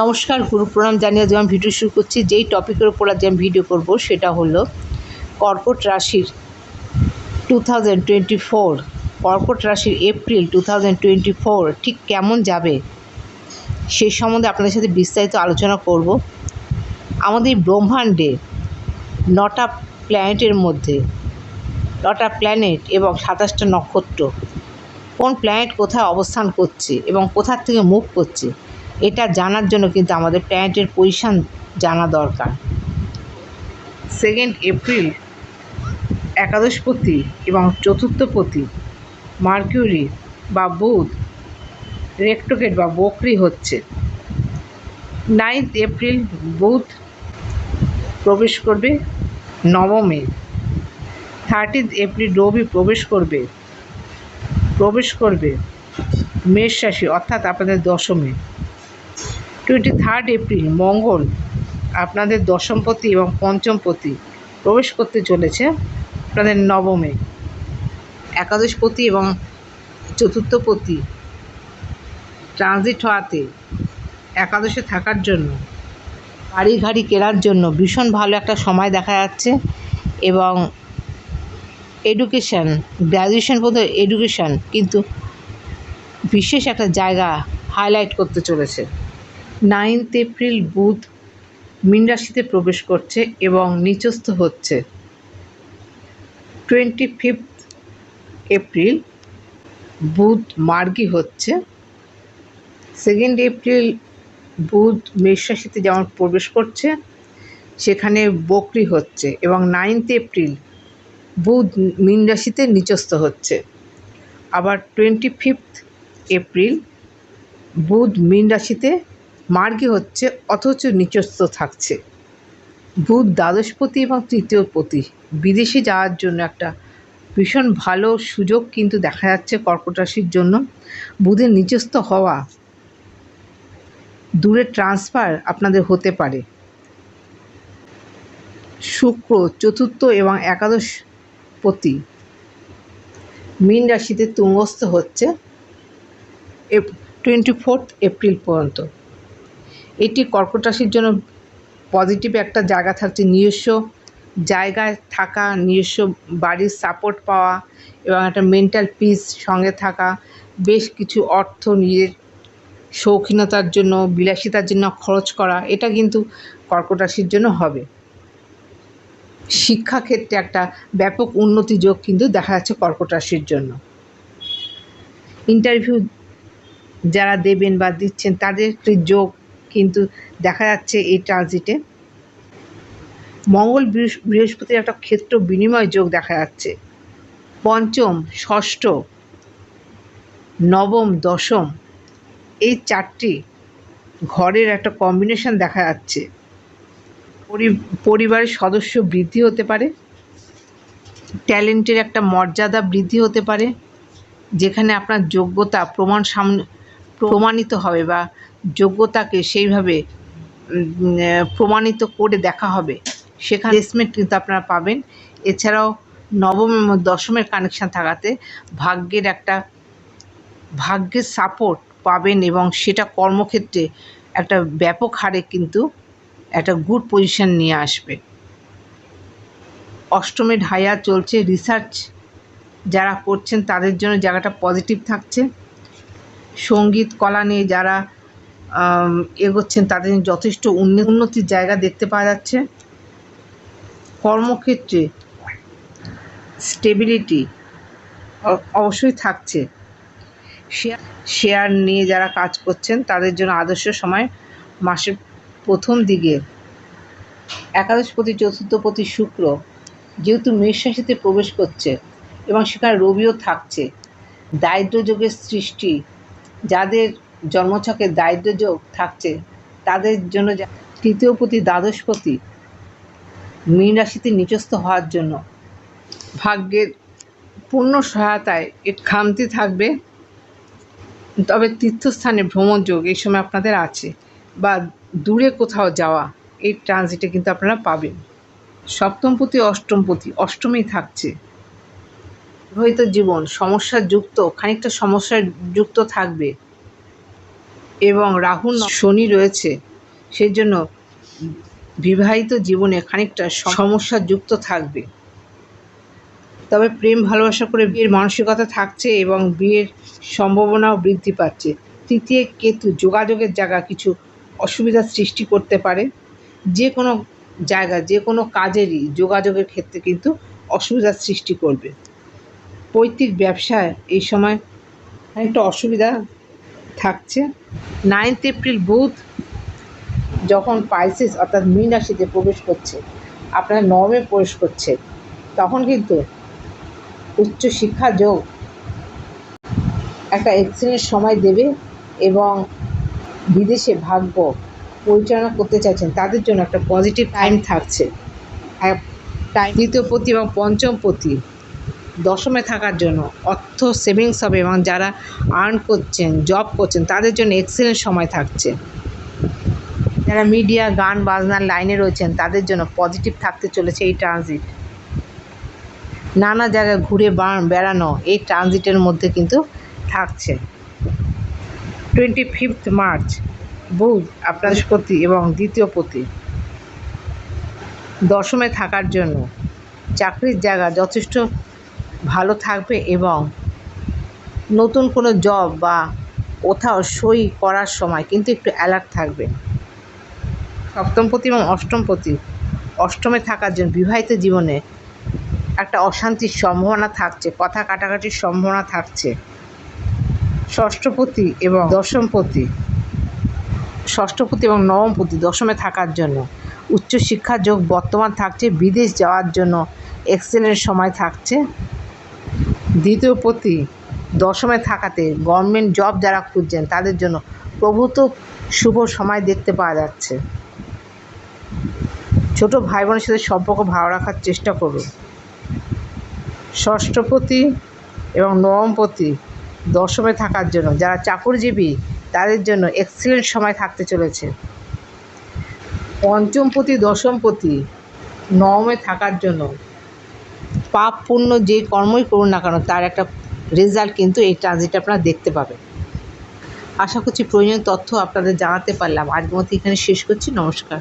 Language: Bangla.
নমস্কার, গুরু প্রণাম জানিয়ে আমি ভিডিও শুরু করছি। যেই টপিকের উপর আজ আমি ভিডিও করব সেটা হলো কর্কট রাশির টু থাউজেন্ড টোয়েন্টি ফোর কর্কট রাশির April two thousand twenty four ঠিক কেমন যাবে সেই সম্বন্ধে আপনাদের সাথে বিস্তারিত আলোচনা করব। আমাদের ব্রহ্মাণ্ডে নটা প্ল্যানেটের মধ্যে, নটা প্ল্যানেট এবং সাতাশটা নক্ষত্র, কোন প্ল্যানেট কোথায় অবস্থান করছে এবং কোথার থেকে মুভ করছে এটা জানার জন্য কিন্তু আমাদের প্ল্যানেটের পজিশান জানা দরকার। সেকেন্ড এপ্রিল একাদশপতি এবং চতুর্থপতি মার্কিউরি বা বুধ রেক্টোকেট বা বকরি হচ্ছে। নাইন্থ এপ্রিল বুধ প্রবেশ করবে নবমে। থার্টিন্থ এপ্রিল রবি প্রবেশ করবে প্রবেশ করবে মেষ রাশি, অর্থাৎ আপনাদের দশমে। টোয়েন্টি থার্ড এপ্রিল মঙ্গল, আপনাদের দশমপতি এবং পঞ্চমপতি প্রবেশ করতে চলেছে আপনাদের নবমে। একাদশপতি এবং চতুর্থপতি ট্রানজিট হওয়াতে একাদশে থাকার জন্য গাড়ি ঘাড়ি কেনার জন্য ভীষণ ভালো একটা সময় দেখা যাচ্ছে এবং এডুকেশান গ্র্যাজুয়েশন পর্যন্ত এডুকেশান কিন্তু বিশেষ একটা জায়গা হাইলাইট করতে চলেছে। নাইনথ এপ্রিল বুধ মীন রাশিতে প্রবেশ করছে এবং নিচস্থ হচ্ছে। টোয়েন্টি ফিফথ এপ্রিল বুধ মার্গী হচ্ছে। সেকেন্ড এপ্রিল বুধ মেষ রাশিতে যেমন প্রবেশ করছে, সেখানে বকরি হচ্ছে এবং নাইনথ এপ্রিল বুধ মীন নিচস্থ হচ্ছে। আবার টোয়েন্টি ফিফথ এপ্রিল বুধ মীন রাশিতে মার্গী হচ্ছে, অথচ নিচস্থ থাকছে। বুধ দ্বাদশপতি এবং তৃতীয়পতি বিদেশে যাওয়ার জন্য একটা ভীষণ ভালো সুযোগ কিন্তু দেখা যাচ্ছে কর্কট রাশির জন্য। বুধের নিচস্থ হওয়া দূরে ট্রান্সফার আপনাদের হতে পারে। শুক্র, চতুর্থ এবং একাদশ পতি, মীন রাশিতে তুঙ্গস্থ হচ্ছে টোয়েন্টি ফোর্থ এপ্রিল পর্যন্ত। এটি কর্কট রাশির জন্য পজিটিভ একটা জায়গা থাকছে নিজস্ব জায়গায় থাকা, নিজস্ব বাড়ির সাপোর্ট পাওয়া এবং একটা মেন্টাল পিস সঙ্গে থাকা, বেশ কিছু অর্থ নিজের শৌখিনতার জন্য, বিলাসিতার জন্য খরচ করা, এটা কিন্তু কর্কট রাশির জন্য হবে। শিক্ষাক্ষেত্রে একটা ব্যাপক উন্নতি যোগ কিন্তু দেখা যাচ্ছে কর্কট রাশির জন্য। ইন্টারভিউ যারা দেবেন বা দিচ্ছেন, তাদের যোগ দেখা যাচ্ছে এই ট্রানজিটে মঙ্গল বৃহস্পতির একটা ক্ষেত্র বিনিময় যোগ দেখা যাচ্ছে। পঞ্চম, ষষ্ঠ, নবম, দশম, এই চারটি ঘরের একটা কম্বিনেশন দেখা যাচ্ছে। পরিবারের সদস্য বৃদ্ধি হতে পারে ট্যালেন্টের একটা মর্যাদা বৃদ্ধি হতে পারে, যেখানে আপনার যোগ্যতা প্রমাণ সামনে, প্রমাণিত হবে বা যোগ্যতাকে সেইভাবে প্রমাণিত করে দেখা হবে। সেখানে প্লেসমেন্ট কিন্তু আপনারা পাবেন। এছাড়াও নবম এবং দশমের কানেকশান থাকাতে ভাগ্যের একটা, ভাগ্যের সাপোর্ট পাবেন এবং সেটা কর্মক্ষেত্রে একটা ব্যাপক হারে কিন্তু একটা গুড পজিশন নিয়ে আসবে। অষ্টমে ঢাইয়া চলছে রিসার্চ যারা করছেন তাদের জন্য জায়গাটা পজিটিভ থাকছে। সংগীত, কলা নিয়ে যারা এগোচ্ছেন, তাদের যথেষ্ট উন্নতির জায়গা দেখতে পাওয়া যাচ্ছে। কর্মক্ষেত্রে স্টেবিলিটি অবশ্যই থাকছে। শেয়ার শেয়ার নিয়ে যারা কাজ করছেন, তাদের জন্য আদর্শ সময় মাসের প্রথম দিকে। একাদশ একাদশপতি চতুর্থপতি শুক্র যেহেতু মেষ রাশিতে প্রবেশ করছে এবং সেখানে রবিও থাকছে দারিদ্র্যযোগের সৃষ্টি, যাদের জন্মছকে দারিদ্র্যযোগ থাকছে, তাদের জন্য তৃতীয়পতি দ্বাদশপতি মীন রাশিতে নিচস্থ হওয়ার জন্য ভাগ্যের পূর্ণ সহায়তায় এর খামতি থাকবে। তবে তীর্থস্থানে ভ্রমণ যোগ এই সময় আপনাদের আছে বা দূরে কোথাও যাওয়া, এই ট্রানজিটে কিন্তু আপনারা পাবেন। সপ্তমপতি অষ্টমপতি অষ্টমেই থাকছে। বিবাহিত জীবন, সমস্যা যুক্ত, খানিকটা সমস্যার যুক্ত থাকবে। এবং রাহু শনি রয়েছে। সেই জন্য বিবাহিত জীবনে খানিকটা সমস্যা যুক্ত থাকবে। তবে প্রেম, ভালোবাসা করে বিয়ের মানসিকতা থাকছে এবং বিয়ের সম্ভাবনাও বৃদ্ধি পাচ্ছে। তৃতীয় কেতু যোগাযোগের জায়গা কিছু অসুবিধার সৃষ্টি করতে পারে। যে কোনো জায়গা, যে কোনো কাজেরই যোগাযোগের ক্ষেত্রে কিন্তু অসুবিধার সৃষ্টি করবে। পৈতৃক ব্যবসায় এই সময় একটা অসুবিধা থাকছে। নাইনথ এপ্রিল বুধ যখন পাইসিস অর্থাৎ মীন রাশিতে প্রবেশ করছে আপনার নবমে প্রবেশ করছে তখন কিন্তু উচ্চ শিক্ষা যোগ একটা এক্সিলেন্ট সময় দেবে এবং বিদেশে ভাগ্য পরিচালনা করতে চাইছেন তাদের জন্য একটা পজিটিভ টাইম থাকছে। টাইম দ্বিতীয় পতি এবং পঞ্চম পতি দশমে থাকার জন্য অর্থ সেভিংস হবে এবং যারা আর্ন করছেন জব করছেন, তাদের জন্য এক্সেলেন্ট সময় থাকছে। যারা মিডিয়া গান, বাজনার লাইনে রয়েছেন, তাদের জন্য পজিটিভ থাকতে চলেছে এই ট্রানজিট নানা জায়গায় ঘুরে বেড়ানো, এই ট্রানজিটের মধ্যে কিন্তু থাকছে। টোয়েন্টি ফিফথ মার্চ বুধ আপনার পতি এবং দ্বিতীয় পতি দশমে থাকার জন্য চাকরির জায়গা যথেষ্ট ভালো থাকবে এবং নতুন কোনো জব বা কোথাও সই করার সময় কিন্তু একটু অ্যালার্ট থাকবে। সপ্তমপতি এবং অষ্টমপতি অষ্টমে থাকার জন্য বিবাহিত জীবনে একটা অশান্তির সম্ভাবনা থাকছে, কথা কাটাকাটির সম্ভাবনা থাকছে। ষষ্ঠপতি এবং দশমপতি ষষ্ঠপতি এবং নবমপতি দশমে থাকার জন্য উচ্চশিক্ষার যোগ বর্তমান থাকছে, বিদেশ যাওয়ার জন্য এক্সেলেন্ট সময় থাকছে। দ্বিতীয় প্রতি দশমে থাকাতে গভর্নমেন্ট জব যারা খুঁজছেন, তাদের জন্য প্রভূত শুভ সময় দেখতে পাওয়া যাচ্ছে। ছোট ভাই বোনের সাথে সম্পর্ক ভালো রাখার চেষ্টা করুন। ষষ্ঠপতি এবং নবমপতি দশমে থাকার জন্য, যারা চাকরিজীবী, তাদের জন্য এক্সিলেন্ট সময় থাকতে চলেছে। পঞ্চমপতি দশমপতি নবমে থাকার জন্য পাপ পূর্ণ যে কর্মই করুন না কেন, তার একটা রেজাল্ট কিন্তু এই ট্রানজিটে আপনারা দেখতে পাবেন। আশা করছি প্রয়োজনীয় তথ্য আপনাদের জানাতে পারলাম। আজ মতো এখানে শেষ করছি। নমস্কার।